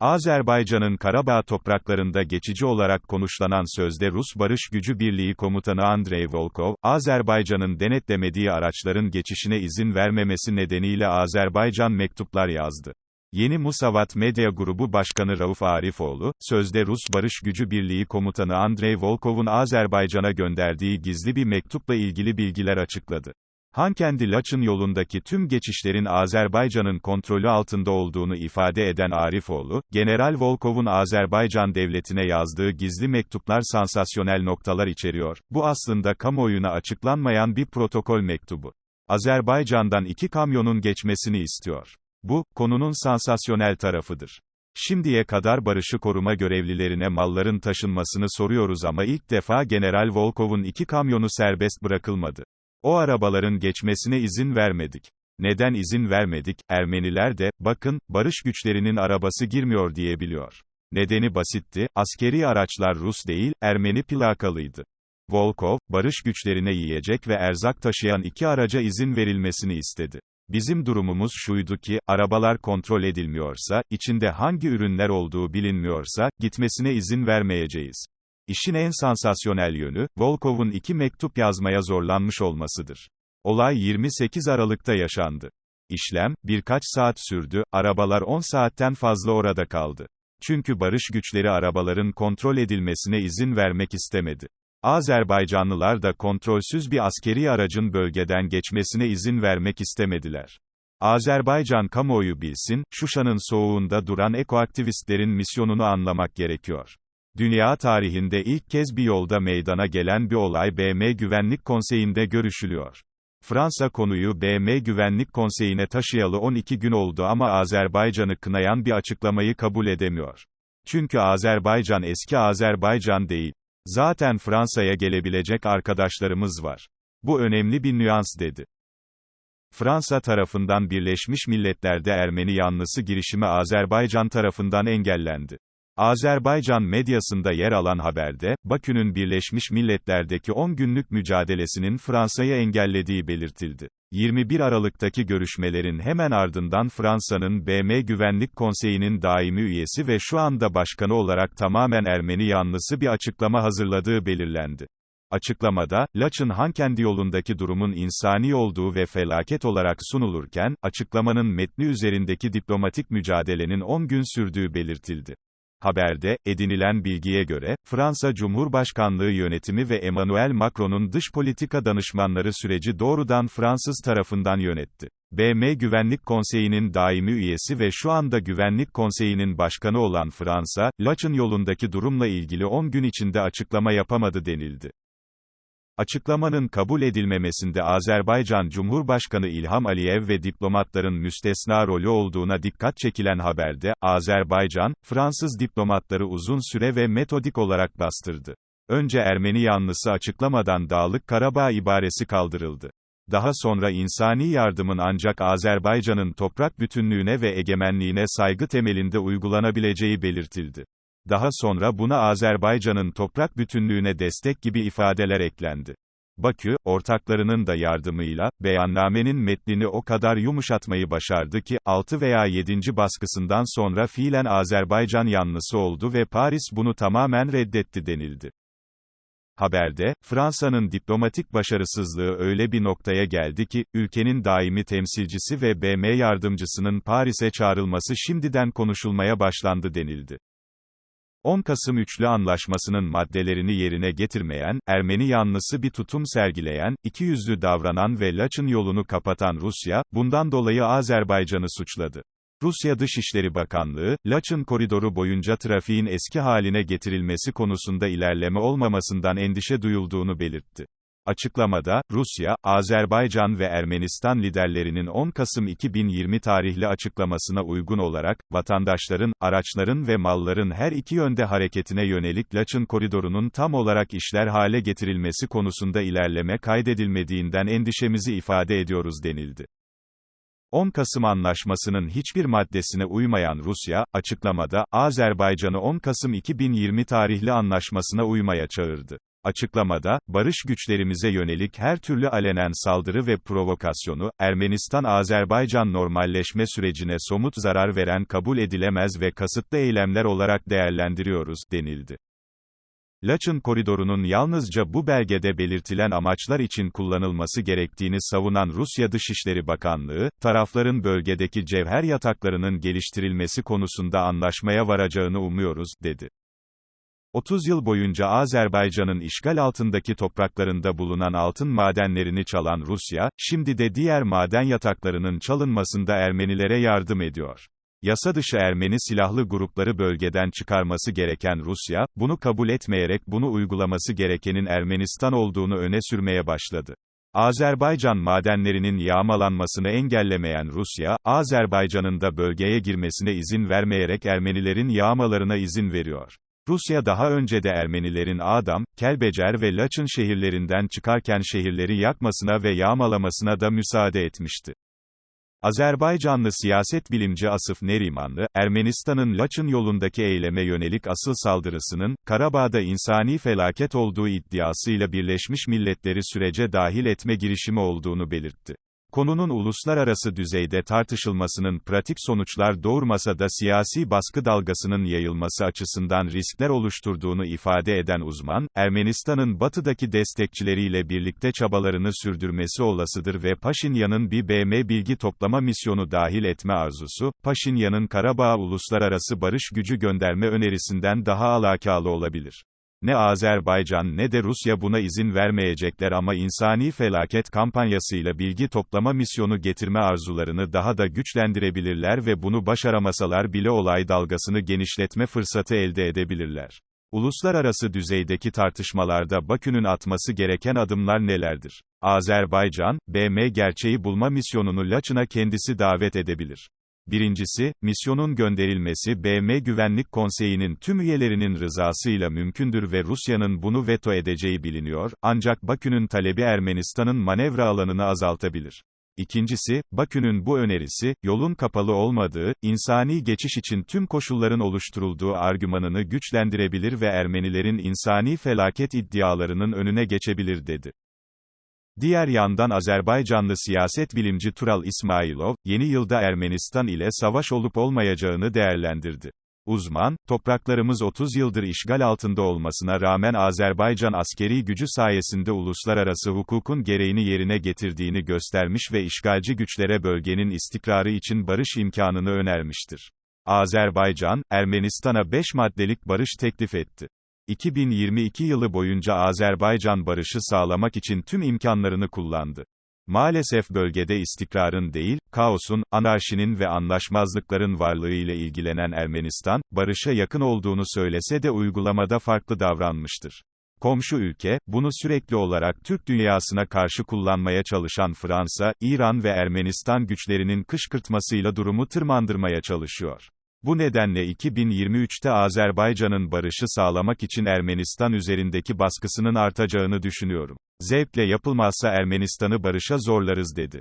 Azerbaycan'ın Karabağ topraklarında geçici olarak konuşlanan sözde Rus Barış Gücü Birliği Komutanı Andrei Volkov, Azerbaycan'ın denetlemediği araçların geçişine izin vermemesi nedeniyle Azerbaycan mektuplar yazdı. Yeni Musavat Medya Grubu Başkanı Rauf Arifoğlu, sözde Rus Barış Gücü Birliği Komutanı Andrei Volkov'un Azerbaycan'a gönderdiği gizli bir mektupla ilgili bilgiler açıkladı. Hankendi Laçın yolundaki tüm geçişlerin Azerbaycan'ın kontrolü altında olduğunu ifade eden Arifoğlu, General Volkov'un Azerbaycan devletine yazdığı gizli mektuplar sansasyonel noktalar içeriyor. Bu aslında kamuoyuna açıklanmayan bir protokol mektubu. Azerbaycan'dan iki kamyonun geçmesini istiyor. Bu, konunun sansasyonel tarafıdır. Şimdiye kadar barışı koruma görevlilerine malların taşınmasını soruyoruz ama ilk defa General Volkov'un iki kamyonu serbest bırakılmadı. O arabaların geçmesine izin vermedik. Neden izin vermedik? Ermeniler de, bakın, barış güçlerinin arabası girmiyor diyebiliyor. Nedeni basitti, askeri araçlar Rus değil, Ermeni plakalıydı. Volkov, barış güçlerine yiyecek ve erzak taşıyan iki araca izin verilmesini istedi. Bizim durumumuz şuydu ki, arabalar kontrol edilmiyorsa, içinde hangi ürünler olduğu bilinmiyorsa, gitmesine izin vermeyeceğiz. İşin en sansasyonel yönü, Volkov'un iki mektup yazmaya zorlanmış olmasıdır. Olay 28 Aralık'ta yaşandı. İşlem, birkaç saat sürdü, arabalar 10 saatten fazla orada kaldı. Çünkü barış güçleri arabaların kontrol edilmesine izin vermek istemedi. Azerbaycanlılar da kontrolsüz bir askeri aracın bölgeden geçmesine izin vermek istemediler. Azerbaycan kamuoyu bilsin, Şuşa'nın soğuğunda duran ekoaktivistlerin misyonunu anlamak gerekiyor. Dünya tarihinde ilk kez bir yolda meydana gelen bir olay BM Güvenlik Konseyi'nde görüşülüyor. Fransa konuyu BM Güvenlik Konseyi'ne taşıyalı 12 gün oldu ama Azerbaycan'ı kınayan bir açıklamayı kabul edemiyor. Çünkü Azerbaycan eski Azerbaycan değil. Zaten Fransa'ya gelebilecek arkadaşlarımız var. Bu önemli bir nüans dedi. Fransa tarafından Birleşmiş Milletler'de Ermeni yanlısı girişimi Azerbaycan tarafından engellendi. Azerbaycan medyasında yer alan haberde, Bakü'nün Birleşmiş Milletler'deki 10 günlük mücadelesinin Fransa'yı engellediği belirtildi. 21 Aralık'taki görüşmelerin hemen ardından Fransa'nın BM Güvenlik Konseyi'nin daimi üyesi ve şu anda başkanı olarak tamamen Ermeni yanlısı bir açıklama hazırladığı belirlendi. Açıklamada, Laçın Hankendi yolundaki durumun insani olduğu ve felaket olarak sunulurken, açıklamanın metni üzerindeki diplomatik mücadelenin 10 gün sürdüğü belirtildi. Haberde, edinilen bilgiye göre, Fransa Cumhurbaşkanlığı yönetimi ve Emmanuel Macron'un dış politika danışmanları süreci doğrudan Fransız tarafından yönetti. BM Güvenlik Konseyi'nin daimi üyesi ve şu anda Güvenlik Konseyi'nin başkanı olan Fransa, Laçın yolundaki durumla ilgili 10 gün içinde açıklama yapamadı denildi. Açıklamanın kabul edilmemesinde Azerbaycan Cumhurbaşkanı İlham Aliyev ve diplomatların müstesna rolü olduğuna dikkat çekilen haberde, Azerbaycan, Fransız diplomatları uzun süre ve metodik olarak bastırdı. Önce Ermeni yanlısı açıklamadan Dağlık Karabağ ibaresi kaldırıldı. Daha sonra insani yardımın ancak Azerbaycan'ın toprak bütünlüğüne ve egemenliğine saygı temelinde uygulanabileceği belirtildi. Daha sonra buna Azerbaycan'ın toprak bütünlüğüne destek gibi ifadeler eklendi. Bakü, ortaklarının da yardımıyla, beyannamenin metnini o kadar yumuşatmayı başardı ki, 6 veya 7. baskısından sonra fiilen Azerbaycan yanlısı oldu ve Paris bunu tamamen reddetti denildi. Haberde, Fransa'nın diplomatik başarısızlığı öyle bir noktaya geldi ki, ülkenin daimi temsilcisi ve BM yardımcısının Paris'e çağrılması şimdiden konuşulmaya başlandı denildi. 10 Kasım Üçlü Anlaşması'nın maddelerini yerine getirmeyen, Ermeni yanlısı bir tutum sergileyen, ikiyüzlü davranan ve Laçın yolunu kapatan Rusya, bundan dolayı Azerbaycan'ı suçladı. Rusya Dışişleri Bakanlığı, Laçın koridoru boyunca trafiğin eski haline getirilmesi konusunda ilerleme olmamasından endişe duyulduğunu belirtti. Açıklamada, Rusya, Azerbaycan ve Ermenistan liderlerinin 10 Kasım 2020 tarihli açıklamasına uygun olarak, vatandaşların, araçların ve malların her iki yönde hareketine yönelik Laçın koridorunun tam olarak işler hale getirilmesi konusunda ilerleme kaydedilmediğinden endişemizi ifade ediyoruz denildi. 10 Kasım Anlaşması'nın hiçbir maddesine uymayan Rusya, açıklamada, Azerbaycan'ı 10 Kasım 2020 tarihli anlaşmasına uymaya çağırdı. Açıklamada, barış güçlerimize yönelik her türlü alenen saldırı ve provokasyonu, Ermenistan-Azerbaycan normalleşme sürecine somut zarar veren kabul edilemez ve kasıtlı eylemler olarak değerlendiriyoruz, denildi. Laçın koridorunun yalnızca bu belgede belirtilen amaçlar için kullanılması gerektiğini savunan Rusya Dışişleri Bakanlığı, tarafların bölgedeki cevher yataklarının geliştirilmesi konusunda anlaşmaya varacağını umuyoruz, dedi. 30 yıl boyunca Azerbaycan'ın işgal altındaki topraklarında bulunan altın madenlerini çalan Rusya, şimdi de diğer maden yataklarının çalınmasında Ermenilere yardım ediyor. Yasa dışı Ermeni silahlı grupları bölgeden çıkarması gereken Rusya, bunu kabul etmeyerek bunu uygulaması gerekenin Ermenistan olduğunu öne sürmeye başladı. Azerbaycan madenlerinin yağmalanmasını engellemeyen Rusya, Azerbaycan'ın da bölgeye girmesine izin vermeyerek Ermenilerin yağmalarına izin veriyor. Rusya daha önce de Ermenilerin Adam, Kelbecer ve Laçın şehirlerinden çıkarken şehirleri yakmasına ve yağmalamasına da müsaade etmişti. Azerbaycanlı siyaset bilimci Asıf Nerimanlı, Ermenistan'ın Laçın yolundaki eyleme yönelik asıl saldırısının, Karabağ'da insani felaket olduğu iddiasıyla Birleşmiş Milletleri sürece dahil etme girişimi olduğunu belirtti. Konunun uluslararası düzeyde tartışılmasının pratik sonuçlar doğurmasa da siyasi baskı dalgasının yayılması açısından riskler oluşturduğunu ifade eden uzman, Ermenistan'ın batıdaki destekçileriyle birlikte çabalarını sürdürmesi olasıdır ve Paşinyan'ın bir BM bilgi toplama misyonu dahil etme arzusu, Paşinyan'ın Karabağ uluslararası barış gücü gönderme önerisinden daha alakalı olabilir. Ne Azerbaycan ne de Rusya buna izin vermeyecekler ama insani felaket kampanyasıyla bilgi toplama misyonu getirme arzularını daha da güçlendirebilirler ve bunu başaramasalar bile olay dalgasını genişletme fırsatı elde edebilirler. Uluslararası düzeydeki tartışmalarda Bakü'nün atması gereken adımlar nelerdir? Azerbaycan, BM gerçeği bulma misyonunu Laçın'a kendisi davet edebilir. Birincisi, misyonun gönderilmesi BM Güvenlik Konseyi'nin tüm üyelerinin rızasıyla mümkündür ve Rusya'nın bunu veto edeceği biliniyor, ancak Bakü'nün talebi Ermenistan'ın manevra alanını azaltabilir. İkincisi, Bakü'nün bu önerisi, yolun kapalı olmadığı, insani geçiş için tüm koşulların oluşturulduğu argümanını güçlendirebilir ve Ermenilerin insani felaket iddialarının önüne geçebilir dedi. Diğer yandan Azerbaycanlı siyaset bilimci Tural İsmailov, yeni yılda Ermenistan ile savaş olup olmayacağını değerlendirdi. Uzman, topraklarımız 30 yıldır işgal altında olmasına rağmen Azerbaycan askeri gücü sayesinde uluslararası hukukun gereğini yerine getirdiğini göstermiş ve işgalci güçlere bölgenin istikrarı için barış imkanını önermiştir. Azerbaycan, Ermenistan'a 5 maddelik barış teklif etti. 2022 yılı boyunca Azerbaycan barışı sağlamak için tüm imkanlarını kullandı. Maalesef bölgede istikrarın değil, kaosun, anarşinin ve anlaşmazlıkların varlığı ile ilgilenen Ermenistan, barışa yakın olduğunu söylese de uygulamada farklı davranmıştır. Komşu ülke, bunu sürekli olarak Türk dünyasına karşı kullanmaya çalışan Fransa, İran ve Ermenistan güçlerinin kışkırtmasıyla durumu tırmandırmaya çalışıyor. Bu nedenle 2023'te Azerbaycan'ın barışı sağlamak için Ermenistan üzerindeki baskısının artacağını düşünüyorum. Zevkle yapılmazsa Ermenistan'ı barışa zorlarız dedi.